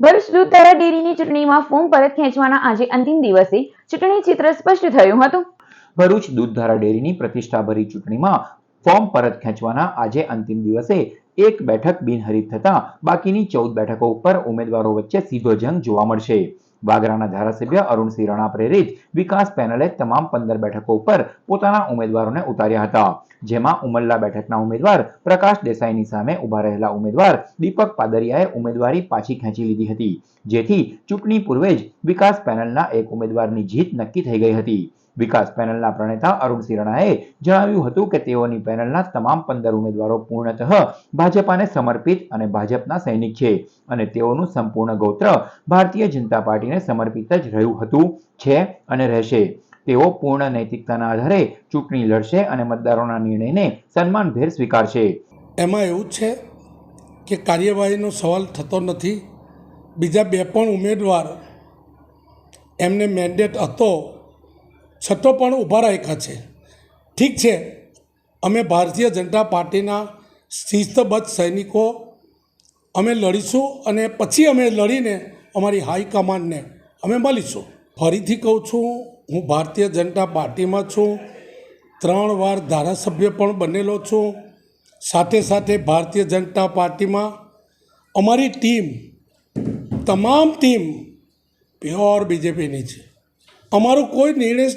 ભરૂચ દૂધધારા ડેરીની ચૂંટણીમાં ફોર્મ પરત ખેંચવાના આજે અંતિમ દિવસે ચૂંટણી ચિત્ર સ્પષ્ટ થયું હતું. ભરૂચ દૂધધારા ડેરીની પ્રતિષ્ઠાભરી ચૂંટણીમાં ફોર્મ પરત ખેંચવાના આજે અંતિમ દિવસે એક બેઠક બિનહરીફ થતા બાકીની ચૌદ બેઠકો ઉપર ઉમેદવારો વચ્ચે સીધો જંગ જોવા મળશે. વાગરાના ધારાસભ્ય અરુણસિંહ રાણા પ્રેરિત વિકાસ પેનલે તમામ પંદર બેઠકો ઉપર પોતાના ઉમેદવારોને ઉતાર્યા હતા. જેમાં ઉમરલા બેઠકના ઉમેદવાર પ્રકાશ દેસાઈની સામે ઊભા રહેલા ઉમેદવાર દીપક પાદરિયાએ ઉમેદવારી પાછી ખેંચી લીધી હતી. જેથી ચૂંટણી પૂર્વે જ વિકાસ પેનલના એક ઉમેદવારની જીત નક્કી થઈ ગઈ હતી. વિકાસ પેનલના પ્રણેતા અરુણ સિરણાએ જણાવ્યું હતું કે તેઓની પેનલના તમામ પંદર ઉમેદવારો પૂર્ણતઃ ભાજપાને સમર્પિત અને ભાજપના સૈનિક છે અને તેઓનું સંપૂર્ણ ગોત્ર ભારતીય જનતા પાર્ટીને સમર્પિત જ રહ્યું હતું, છે અને રહેશે. તેઓ પૂર્ણ નૈતિકતાના આધારે ચૂંટણી લડશે અને મતદારોના નિર્ણયને સન્માનભેર સ્વીકારશે. એમાં એવું છે કે કાર્યવાહીનો સવાલ થતો નથી. બીજા બે પણ ઉમેદવાર એમને મેન્ડેટ હતો છતો પણ ઊભા રાખ્યા છે. ઠીક છે. અમે ભારતીય જનતા પાર્ટીના શિસ્તબદ્ધ સૈનિકો, અમે લડીશું અને પછી અમે લડીને અમારી હાઈકમાન્ડને અમે મળીશું. ફરીથી કહું છું, હું ભારતીય જનતા પાર્ટીમાં છું. ત્રણ વાર ધારાસભ્ય પણ બનેલો છું. સાથે સાથે ભારતીય જનતા પાર્ટીમાં અમારી ટીમ, તમામ ટીમ પ્યોર બીજેપીની છે. અમારો કોઈ નિર્ણય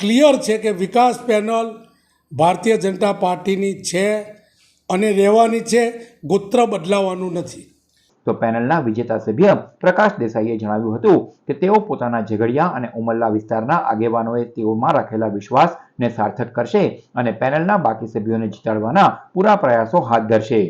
ક્લિયર છે કે વિકાસ પેનલ ભારતીય જનતા પાર્ટીની છે અને રહેવાની છે ગોત્ર બદલાવાનું નથી. તો પેનલના વિજેતા સભ્ય પ્રકાશ દેસાઈએ જણાવ્યું હતું કે તેઓ પોતાના ઝઘડિયા અને ઉમરલા વિસ્તારના આગેવાનોએ તેઓમાં રાખેલા વિશ્વાસને સાર્થક કરશે અને પેનલના બાકી સભ્યોને જીતાડવાના પૂરા પ્રયાસો હાથ ધરશે.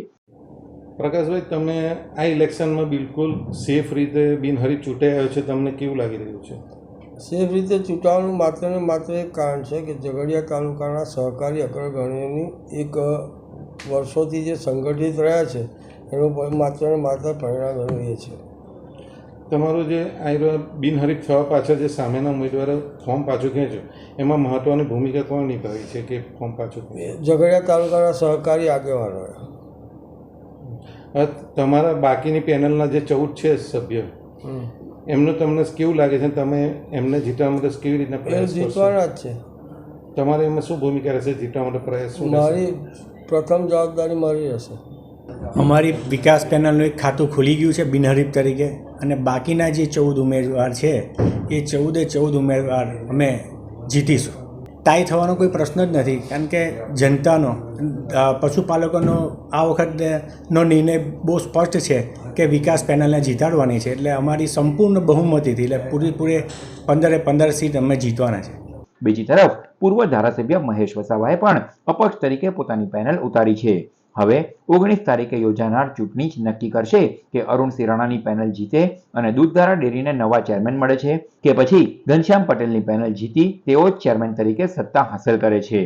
પ્રકાશભાઈ તમે આ ઇલેક્શનમાં બિલકુલ સેફ રીતે બિનહરીફ ચૂંટાઈ આવ્યો છે. તમને કેવું લાગી રહ્યું છે? સેફ રીતે ચૂંટાવાનું માત્ર ને માત્ર એક કારણ છે કે ઝઘડિયા તાલુકાના સહકારી અગ્રગણ્યોની એક વર્ષોથી જે સંગઠિત રહ્યા છે એનું માત્ર ને માત્ર પરિણામ એનું એ છે. તમારું જે આ બિનહરીફ થવા પાછળ જે સામેના ઉમેદવારે ફોર્મ પાછું ખેંચ્યું એમાં મહત્ત્વની ભૂમિકા કોણ નિભાવી છે કે ફોર્મ પાછું ઝઘડિયા તાલુકાના સહકારી આગેવાનોએ તમારા બાકીની પેનલના જે ચૌદ છે સભ્ય. એમનું તમને કેવું લાગે છે? તમે એમને જીતવા માટે કેવી રીતના પ્રયાસ કરશો? જીતવાના જ છે. તમારે એમાં શું ભૂમિકા રહેશે? જીતવા માટે પ્રયાસ શું મારી પ્રથમ જવાબદારી મારી રહેશે. અમારી વિકાસ પેનલનું એક ખાતું ખુલી ગયું છે બિનહરીફ તરીકે. અને બાકીના જે ચૌદ ઉમેદવાર છે એ ચૌદે ચૌદ ઉમેદવાર અમે જીતીશું. ટાઈ થવાનો કોઈ પ્રશ્ન જ નથી. કારણ કે જનતાનો પશુપાલકોનો આ વખતનો નિર્ણય બહુ સ્પષ્ટ છે કે વિકાસ પેનલને જીતાડવાની છે. એટલે અમારી સંપૂર્ણ બહુમતીથી, એટલે પૂરેપૂરે પંદરે પંદર સીટ અમે જીતવાના છે. બીજી તરફ પૂર્વ ધારાસભ્ય મહેશ વસાવાએ પણ અપક્ષ તરીકે પોતાની પેનલ ઉતારી છે. હવે ઓગણીસ તારીખે યોજાનાર ચૂંટણી જ નક્કી કરશે કે અરુણ સિરાણાની પેનલ જીતે અને દૂધધારા ડેરીને નવા ચેરમેન મળે છે કે પછી ઘનશ્યામ પટેલની પેનલ જીતી તેઓ જ ચેરમેન તરીકે સત્તા હાંસલ કરે છે.